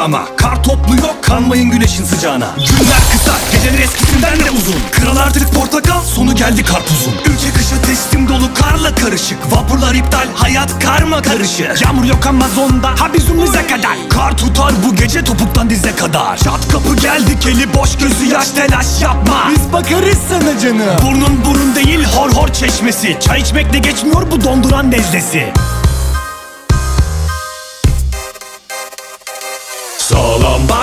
ama Kar topluyor kanmayın güneşin sıcağına. Günler kısa geceler eskisinden de uzun. Kral artık portakal sonu geldi karpuzun. Ülke kışa teslim dolu karla karışık. Vapurlar iptal hayat karma karışık. Yağmur yok Amazon'da ha bizimize kadar. Kar tutar bu gece topuktan dize kadar. Çat kapı geldik eli boş gözü yaş telaş yapma. Biz bakarız sana canım. Burnun burun değil hor hor çeşmesi. Çay içmekle geçmiyor bu donduran nezlesi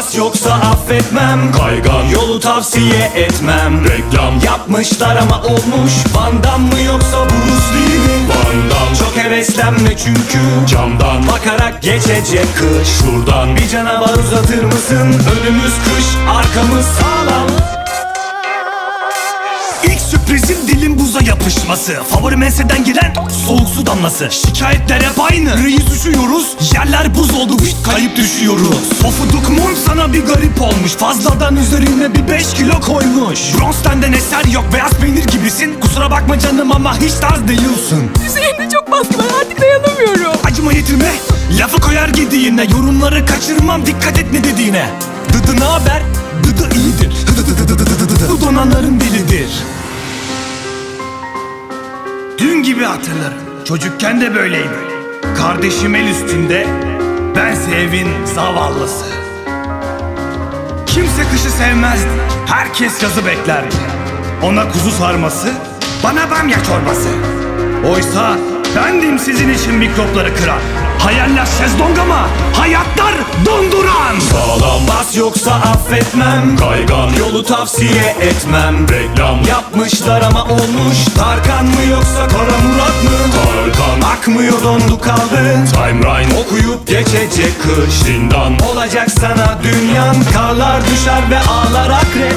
Bas yoksa affetmem. Kaygan. Yolu tavsiye etmem. Reklam. Yapmışlar ama olmuş. Van Damme mı yoksa Bruce Lee mi? Van Damme Çok heveslenme çünkü. Camdan. Bakarak geçecek kış. Şuradan. Bir canavar uzatır mısın? Önümüz kış arkamız sağlam. İlk sürprizim dilim buza yapışması. Favorim enseden gelen soğuk su damlası. Şikayetler hep aynı. Reis üşüyoruz Yerler buz oldu. Şşt, kayıp düşüyoruz. Sofuduk mum sana bir garip olmuş. Fazladan üzerine bir 5 kilo koymuş. Bronz tenden eser yok beyaz peynir gibisin. Kusura bakma canım ama hiç tarz değilsin. Üzerinde çok baskı var artık dayanamıyorum. Acıma yetirme Lafı koyar gediğine. Yorumları kaçırmam dikkat et ne dediğine. Dıdı ne haber? Dıdı iyidir. Dıdı dıdı dıdı dıdı dıdı Bu donanların dilidir Dün gibi hatırlarım. Çocukken de böyleydi Kardeşim el üstünde Bense evin zavallısı Kimse kışı sevmezdi Herkes yazı beklerdi. Ona kuzu sarması Bana bamya çorbası. Oysa bendim sizin için mikropları kıran Hayaller şezlong ama hayatlar donduran. Sağlam bas yoksa affetmem. Kaygan yolu tavsiye etmem. Reklam yapmışlar ama olmuş. Tarkan mı yoksa Kara Murat mı? Tarkan. Akmıyor dondu kaldı? Timeline okuyup geçecek kış. Zindan olacak sana dünyan. Karlar düşer ve ağlar akrep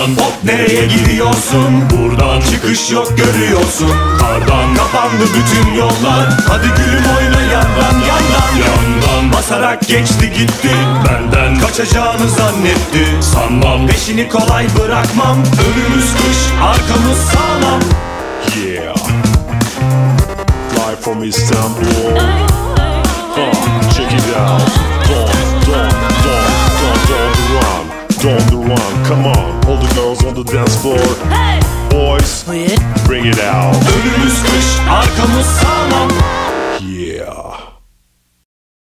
Nalan hop nereye gidiyorsun? Buradan çıkış yok görüyorsun Kardan kapandı bütün yollar Hadi gülüm oyna yandan yandan Yandan basarak geçti gitti Benden kaçacağını zannetti Sanmam peşini kolay bırakmam Önümüz kış arkamız sağlam Yeah. Live from Istanbul. Huh, check it out. Bring it out. Önümüz kış arkamız sağlam.